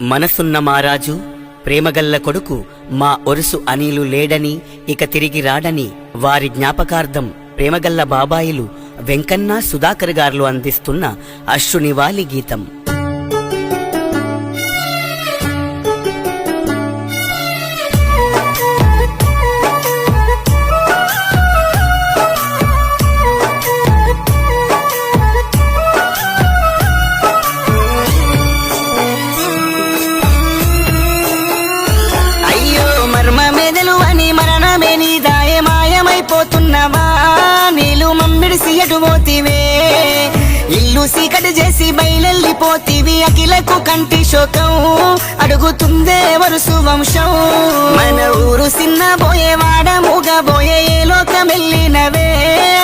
మనసున్న మారాజు ప్రేమగల్ల కొడుకు మా ఒరుసు అనిలు లేడని ఇక తిరిగి రాడని వారి జ్ఞాపకార్థం ప్రేమగల్ల బాబాయిలు వెంకన్న సుధాకర్ గారులు అందిస్తున్న అశ్రునివాలి గీతం. నీళ్ళు ఎటుపోతివే ఇల్లు సీకటి చేసి బయలెళ్ళిపోతివి. అఖిలకు కంటి శోకం. అడుగుతుందే వరుసు వంశం. మన ఊరు సిన్న పోయే వాడ మూగబోయే ఏ లోకం వెళ్ళినవే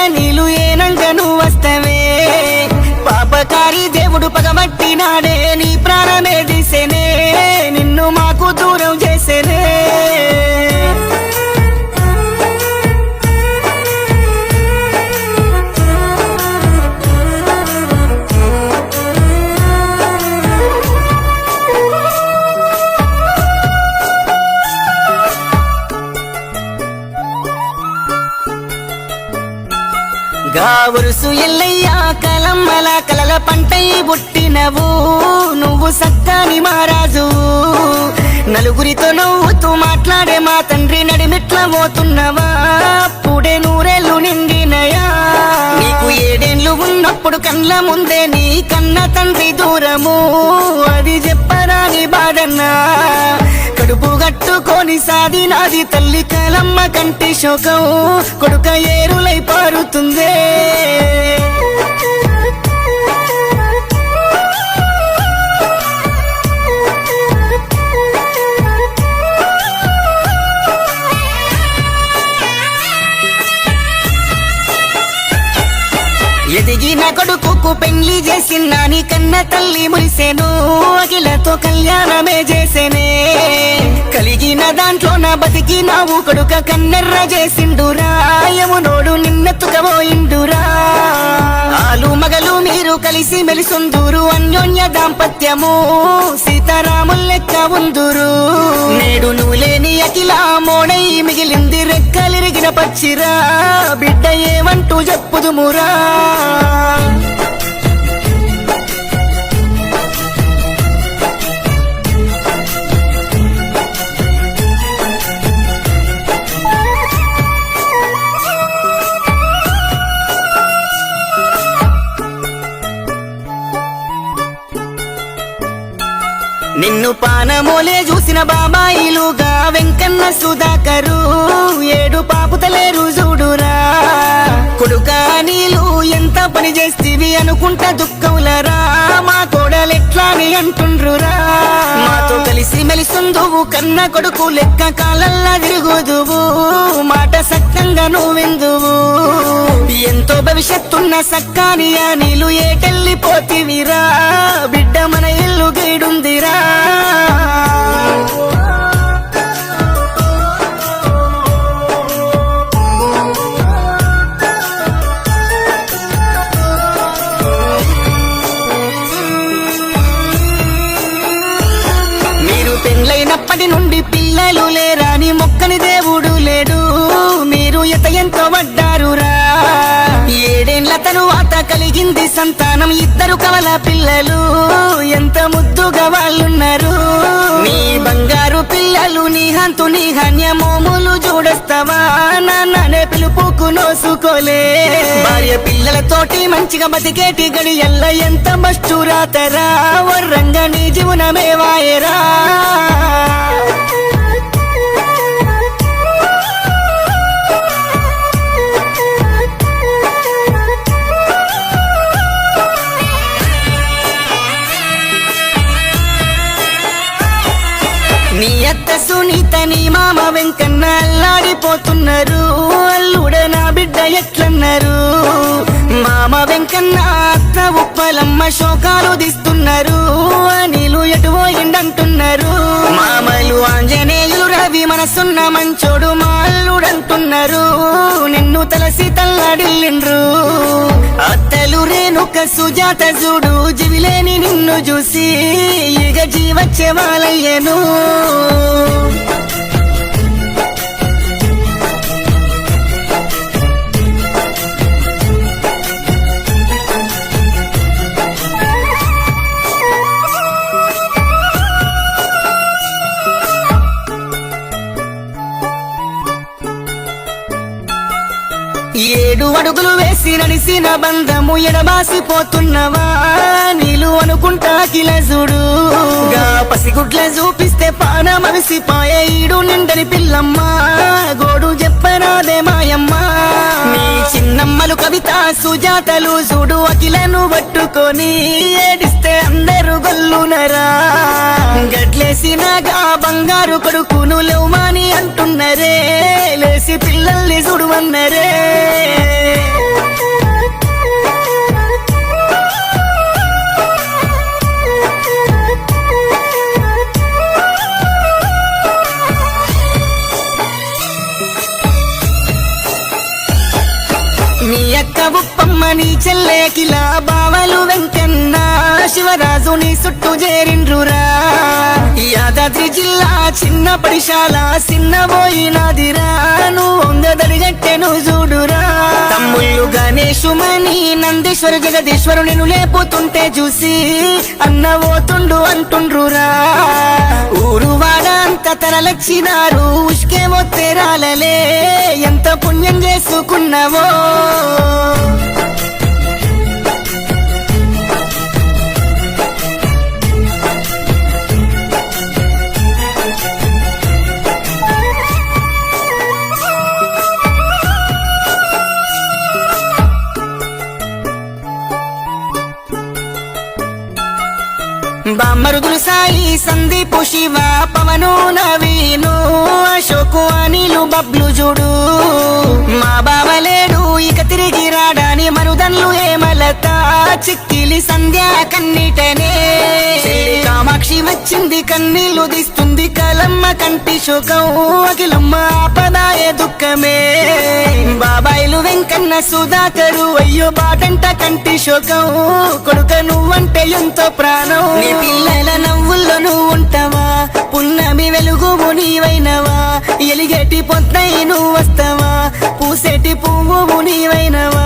నీళ్ళు ఏనంట నువ్వు వస్తవే. పాపకారి దేవుడు పగబట్టినాడే. నీ కలమ్మల కలల పంటై పుట్టినవు. నువ్వు సత్తాని మహారాజు. నలుగురితో నవ్వుతూ మాట్లాడే మా తండ్రి నడిమిట్ల పోతున్నవా? అప్పుడే నూరేళ్ళు నిండినయా? నీకు ఏడేళ్ళు ఉన్నప్పుడు కళ్ళ ముందే నీ కన్న తండ్రి దూరము. అది చెప్పరాని బాధన్నా. కడుపు గట్టుకొని సాధినాది తల్లి కలమ్మ కంటి శోకం. కొడుక ఏరులై పారుతుందే. కొడుకుకు పెళ్ళి చేసిన నీ కన్న తల్లి మురిసేను. అఖిలతో కళ్యాణమే చేసేనే. కలిగిన దాంట్లో నా బతికినావు కొడుక కన్నెర్ర చేసిండురా. యమునోడు నిన్నెత్తుకబోయిండురా ఆలు మగలు మీరు కలిసి మెలిసుందురు. అన్యోన్య దాంపత్యము సీతారాముల్ లెక్క ఉందురు. నేడు నువ్వు లేని అఖిల మోడై మిగిలింది రెక్కలిరిగిన పచ్చిరా. బిడ్డ ఏమంటూ చెప్పుదుమురా. నిన్ను పానమోలే చూసిన బాబాయిలుగా వెంకన్న సుధాకరు. ఏడు పాపుతలేరు చూడురా. కొడుక నీలు ఎంత పని చేస్తీవి అనుకుంటా దుఃఖములరా మా కోడలెట్లా అని అంటుండ్రురా. మాతో కలిసి మెలిసుందువు కన్న కొడుకు లెక్క కాలల్లా తిరుగుదువు. మాట సక్కంగా నువ్వెందువు? భవిష్యత్తున్న సక్కానియా నీళ్ళు ఏటెళ్ళిపోతివిరా. బిడ్డ మన ఇల్లు గైడుందిరా. కలిగింది సంతానం. ఇద్దరు కవల పిల్లలు. ఎంత ముద్దుగా వాళ్ళున్నారు. నీ బంగారు పిల్లలు నీ హంతు నీ హన్యమోములు చూడస్తావా? నాన్ననే పిలుపుకు నోసుకోలే. భార్య పిల్లలతోటి మంచిగా బతికేటి గడి ఎల్ల ఎంత మష్టురాతరా? వర్రంగా నీ జీవనమే వాయరా. నీ మామ వెంకన్న అల్లాడిపోతున్నారు అల్లుడ నా బిడ్డ ఎట్లన్నారు? మామ వెంకన్న అత్త ఉప్పలమ్మ శోకాలు తీస్తున్నారు. నీళ్ళు ఎటువో ఎండంటున్నారు మామలు ఆంజనేయులు రవి మనసున్న మంచోడు మా అల్లుడంటున్నారు. నిన్ను తలసి తల్లాడిల్లిండ్రు. ఒక సుజాత చూడు జివిలేని నిన్ను చూసి ఇక జీవచ్చే వాళ్ళయ్యను ఏడు అడుగులు వేసి నడిసిన బంధము ఎడబాసిపోతున్నవా? నీలు అనుకుంటా కిల చూడు గా పసిగుడ్ల చూపిస్తే పానం అవిసిపాయ ఈడు నిండని పిల్లమ్మా. చిన్నమ్మలు కవిత సుజాతలు చూడు అఖిలను పట్టుకొని ఏడిస్తే అందరూ గొల్లునరా గట్లేసినగా బంగారు కొడుకును మాని అంటున్నరే లేసి పిల్లల్ని చూడమన్నరే ఉప్పమ్మ నీ చెల్లేకిలా బావలు వెంకన్న. శివరాజు నీ చుట్టూ చేరిండ్రురా. యాదాద్రి జిల్లా చిన్న పడిశాల చిన్న పోయినదిరా నువ్వు వంగదడిగట్టెను చూడురా. తమ్ముళ్ళు గణేశుమని నందీశ్వర జగదీశ్వరు నేను లేపుతుంటే చూసి అన్న పోతుండు అంటుండ్రురా. ఊరు వాడ అంత తరలచ్చినారు ఉష్కే మొత్తేరాలలే ఎంత పుణ్యం చేసుకున్నావో. బామ్మరుగులు సాయి సందీపు శివ పవను నవీను. బబ్లు చూడు. మా బావలేడు ఇక తిరిగి రాడాని మరుదన్లు ఏమలత. చిక్కిలి సంధ్య కన్నీటనే. కామాక్షి వచ్చింది కన్నీళ్ళు తీస్తుంది కలమ్మ కంటి శోకం అఖిలమ్మ ఆపదాయ దుఃఖమే. బాబాయిలు వెంకన్న సుధాకరు అయ్యో బాటంట కంటి శోకం. కొడుక నువ్వంటే ఎంతో ప్రాణం. పిల్లల నవ్వుల్లో నువ్వు ఉంటావా వెలుగు నీవైనవా? ఎలిగేటి పొద్దై నువ్వు వస్తావా? పూసేటి పువ్వు నీవైనవా?